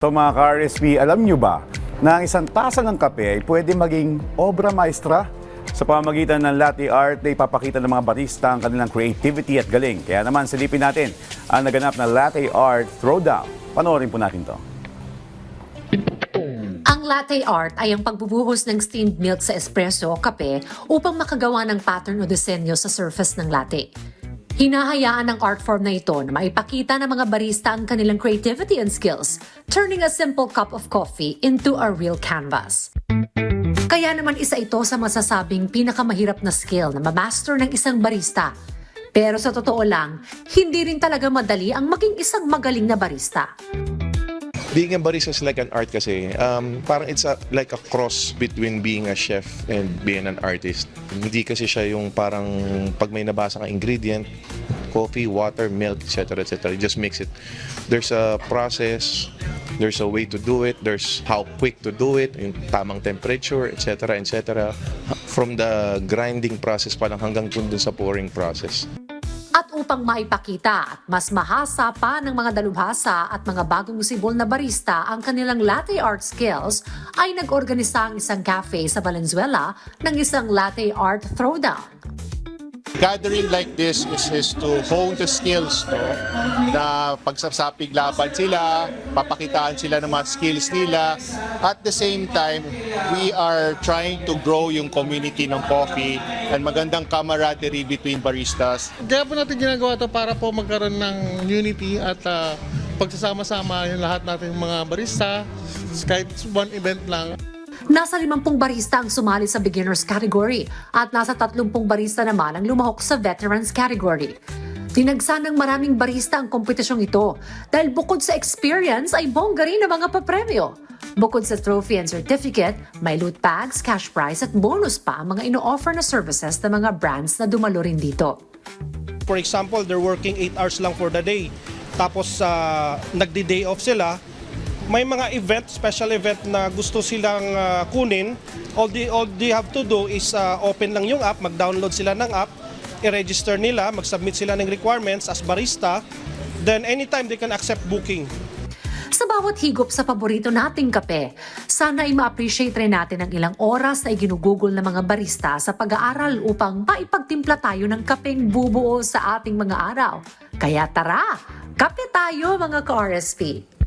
So mga ka-RSP, alam nyo ba na ang isang tasa ng kape ay pwede maging obra maestra? Sa pamamagitan ng latte art, ay papakita ng mga barista ang kanilang creativity at galing. Kaya naman, silipin natin ang naganap na latte art throwdown. Panoorin po natin to. Ang latte art ay ang pagbubuhos ng steamed milk sa espresso o kape upang makagawa ng pattern o disenyo sa surface ng latte. Hinahayaan ng art form na ito na maipakita ng mga barista ang kanilang creativity and skills, turning a simple cup of coffee into a real canvas. Kaya naman isa ito sa masasabing pinakamahirap na skill na mamaster ng isang barista. Pero sa totoo lang, hindi rin talaga madali ang maging isang magaling na barista. Being a barista is like an art kasi. Um, parang it's a, like a cross between being a chef and being an artist. Hindi kasi siya yung parang pag may nabasa kang ingredient, coffee, water, milk, etc. etc. It just makes it. There's a process, there's a way to do it, there's how quick to do it, yung tamang temperature, etc. etc. From the grinding process pa lang hanggang dun sa pouring process. At upang maipakita at mas mahasa pa ng mga dalubhasa at mga bagong sibol na barista ang kanilang latte art skills, ay nag-organisa ang isang cafe sa Valenzuela ng isang latte art throwdown. Gathering like this is, is to hone the skills no? Na pagsasapig laban sila papakitaan sila ng mga skills nila. At the same time we are trying to grow yung community ng coffee and magandang camaraderie between baristas. Kaya po natin ginagawa to para po magkaroon ng unity at ah, pagsasama-sama yung lahat natin mga barista. Kahit one event lang. Nasa 50 barista ang sumali sa beginners category at nasa 30 barista naman ang lumahok sa veterans category. Tinagsa ng maraming barista ang kompetisyong ito dahil bukod sa experience ay bongga rin ang mga papremyo. Bukod sa trophy and certificate, may loot bags, cash prize at bonus pa ang mga ino-offer na services ng mga brands na dumalo rin dito. For example, they're working 8 hours lang for the day. Tapos uh, nagdi-day off sila. May mga event, special event na gusto silang ah, kunin. All they, all they have to do is ah, open lang yung app, mag-download sila ng app, i-register nila, mag-submit sila ng requirements as barista. Then anytime they can accept booking. Sa bawat higop sa paborito nating kape, sana ay ma-appreciate rin natin ang ilang oras na iginugugol ng mga barista sa pag-aaral upang maipagtimpla tayo ng kapeng bubuo sa ating mga araw. Kaya tara, kape tayo mga ka-RSP!